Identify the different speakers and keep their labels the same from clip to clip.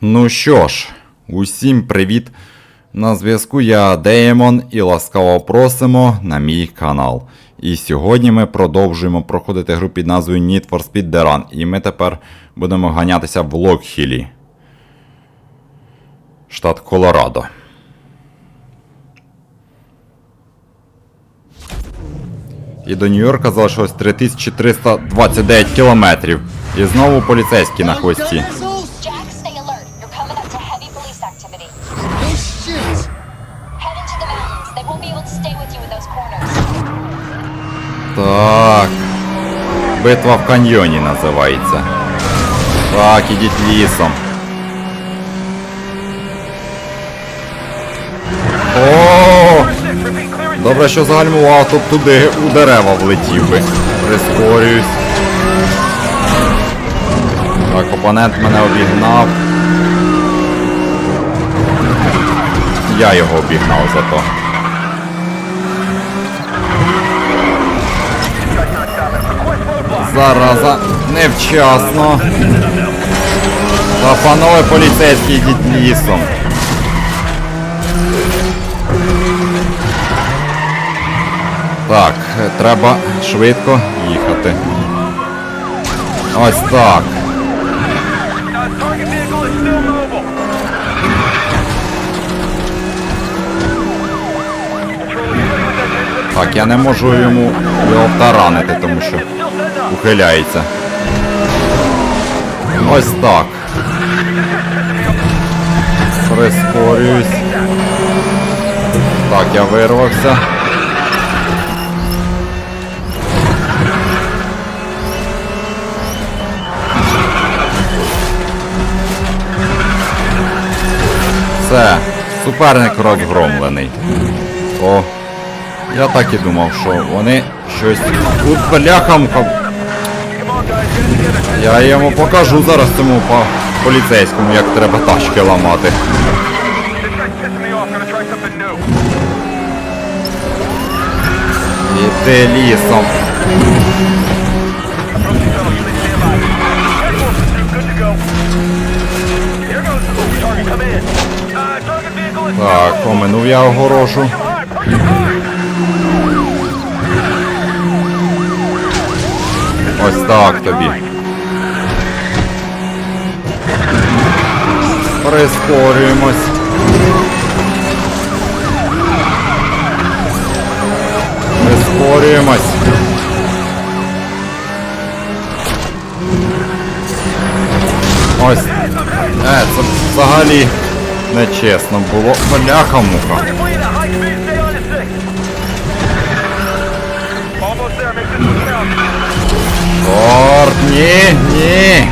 Speaker 1: Ну що ж, усім привіт! На зв'язку я Деймон і ласкаво просимо на мій канал. І сьогодні ми продовжуємо проходити гру під назвою Need for Speed The Run. І ми тепер будемо ганятися в Локхілі. Штат Колорадо. І до Нью-Йорка залишилось 3329 кілометрів. І знову поліцейські на хвості. Так. Битва в каньйоні називається. Так, ідіть лісом. О! Добре, що загальмував, тут туди у дерева влетів би. Прискорююсь. Так, опонент мене обігнав. Я його обігнав зато. Зараза, невчасно. Та панове поліцейські йдіть лісом. Так, треба швидко їхати. Ось так. Так, я не можу йому його втаранити, тому що ухиляється. Ось так. Прискорююсь. Так, я вирвався. Все, суперник розгромлений. О, я так і думав, що вони щось. Тут бляхамка. Я йому покажу зараз цьому по- поліцейському, як треба тачки ламати. Іди лісом.
Speaker 2: Uh,
Speaker 1: Так, оминув я огорошу. Ось так тобі. Прискорюємось. Прискорюємось. Ось. Е, це взагалі нечесно було. Бляха-муха.
Speaker 2: Deploy
Speaker 1: ні, ні.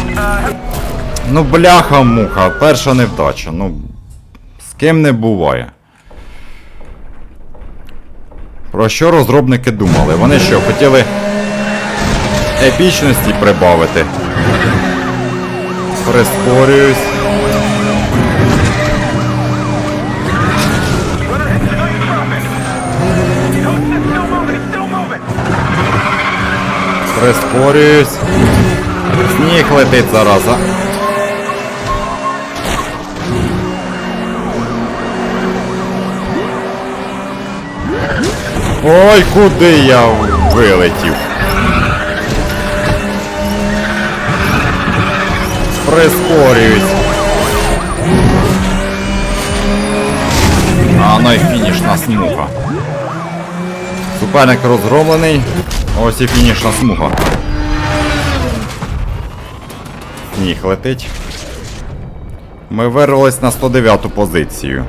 Speaker 1: Ну, бляха-муха, перша невдача. Ну, з ким не буває. Про що розробники думали? Вони що, хотіли епічності прибавити? Прискорююсь. Прискорююсь. Сніг летить зараза. Ой, куди я вилетів? Прискорююсь. А ну і фінішна смуга. Суперник розгромлений. Ось і фінішна смуга. Сніг летить. Ми вирвались на 109-ту позицію.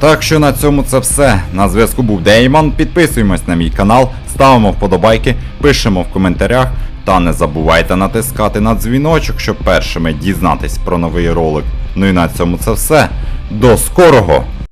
Speaker 1: Так що на цьому це все. На зв'язку був Деймон. Підписуємось на мій канал, ставимо вподобайки, пишемо в коментарях. Та не забувайте натискати на дзвіночок, щоб першими дізнатись про новий ролик. Ну і на цьому це все. До скорого!